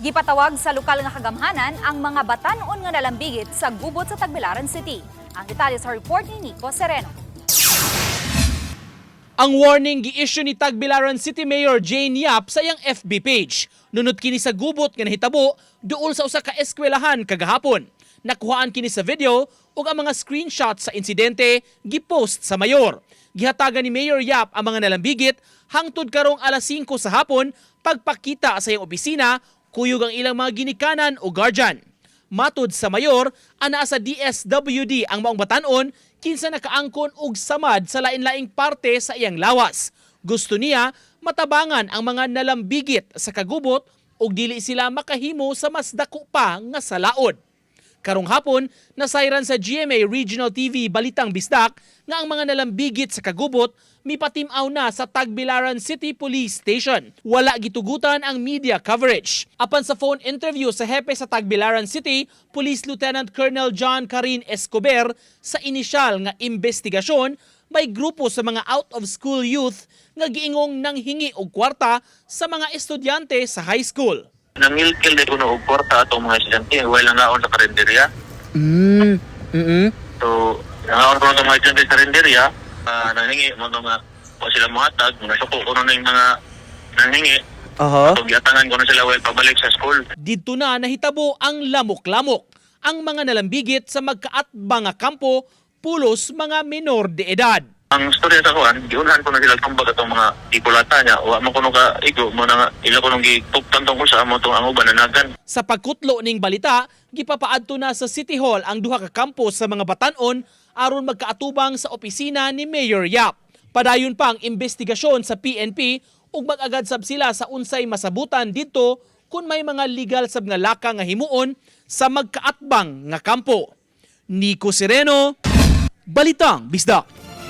Gipatawag sa lokal nga kagamhanan ang mga batanon nga nalambigit sa gubot sa Tagbilaran City. Ang detalye sa report ni Nico Sereno. Ang warning gi-issue ni Tagbilaran City Mayor Jane Yap sa iyang FB page. Nunod kini sa gubot nga nahitabo duol sa usa ka eskwelahan kagahapon. Nakuhaan kini sa video ug ang mga screenshot sa insidente gipost sa mayor. Gihatagan ni Mayor Yap ang mga nalambigit hangtod karong alas 5 sa hapon pagpakita sa iyang opisina kuyog ang ilang mga ginikanan o guardian. Matud sa mayor, ana sa DSWD ang maong batanon kinsa nakaangkon og samad sa lain-laing parte sa iyang lawas. Gusto niya matabangan ang mga nalambigit sa kagubot ug dili sila makahimo sa mas dako pa nga salaod. Karong hapon, nasayran sa GMA Regional TV Balitang Bisdak nga ang mga nalambigit sa kagubot mipatimaw na sa Tagbilaran City Police Station. Wala gitugutan ang media coverage. Apan sa phone interview sa hepe sa Tagbilaran City, Police Lieutenant Colonel John Karin Escobar sa inisyal nga investigasyon may grupo sa mga out-of-school youth nga giingong nang hingi og kwarta sa mga estudyante sa high school. Nangilkil din kuno og kwarta atong mga estudyante wala nga on sa karinderya Mm. Mm. so nangaon ko ng mga estudyante sa karinderya uh, nanghingi mo nga wa sila muhatag nasuko ko na yung mga nanghingi Aha. so giatangan ko na sila while pabalik sa school Dito na nahitabo ang lamok-lamok. Ang mga nalambigit sa magkaatbang nga kampo pulos mga menor de edad. ang storya sa kuan giunahan ko na sila tumbag atong mga ipulata niya wa mo kuno ka igo mo na nga ila ko nung gitugtan tungkol sa amo tong ang uban nanagan Sa pagkutlo ning balita, gipapaadto na sa City Hall ang duha ka kampo sa mga batanon aron magkaatubang sa opisina ni Mayor Yap. Padayon pa ang investigasyon sa PNP ug mag-agad sab sila sa unsay masabutan dito kung may mga legal sab nga laka nga himuon sa magkaatbang nga kampo. Nico Sereno, Balitang Bisdak.